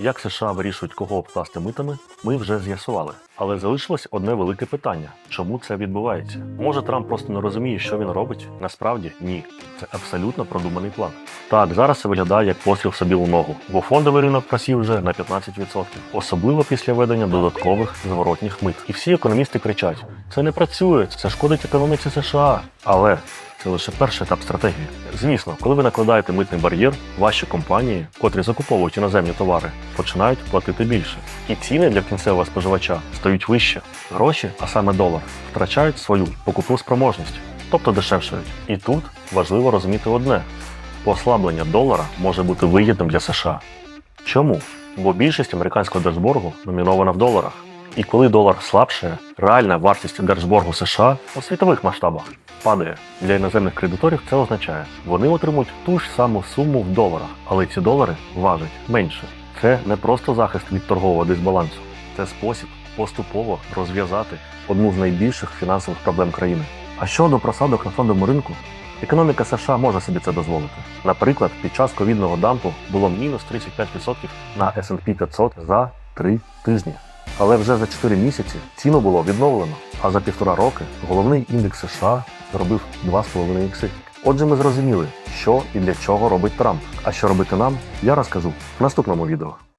Як США вирішують, кого обкласти митами, ми вже з'ясували. Але залишилось одне велике питання: чому це відбувається? Може, Трамп просто не розуміє, що він робить? Насправді ні. Це абсолютно продуманий план. Так, зараз це виглядає як постріл собі у ногу, бо фондовий ринок просів вже на 15%, особливо після введення додаткових зворотніх мит. І всі економісти кричать: це не працює, це шкодить економіці США. Але це лише перший етап стратегії. Звісно, коли ви накладаєте митний бар'єр, ваші компанії, котрі закуповують іноземні товари, починають платити більше. І ціни для кінцевого споживача стають вище. Гроші, а саме долар, втрачають свою покупну спроможність, тобто дешевшають. І тут важливо розуміти одне: послаблення долара може бути вигідним для США. Чому? Бо більшість американського держборгу номінована в доларах. І коли долар слабшає, реальна вартість держборгу США у світових масштабах падає. Для іноземних кредиторів це означає, вони отримують ту ж саму суму в доларах, але ці долари важать менше. Це не просто захист від торгового дисбалансу, це спосіб поступово розв'язати одну з найбільших фінансових проблем країни. А щодо просадок на фондовому ринку, економіка США може собі це дозволити. Наприклад, під час ковідного дампу було мінус 35% на S&P 500 за 3 тижні. Але вже за 4 місяці ціну було відновлено, а за півтора роки головний індекс США зробив 2,5 ікси. Отже, ми зрозуміли, що і для чого робить Трамп. А що робити нам, я розкажу в наступному відео.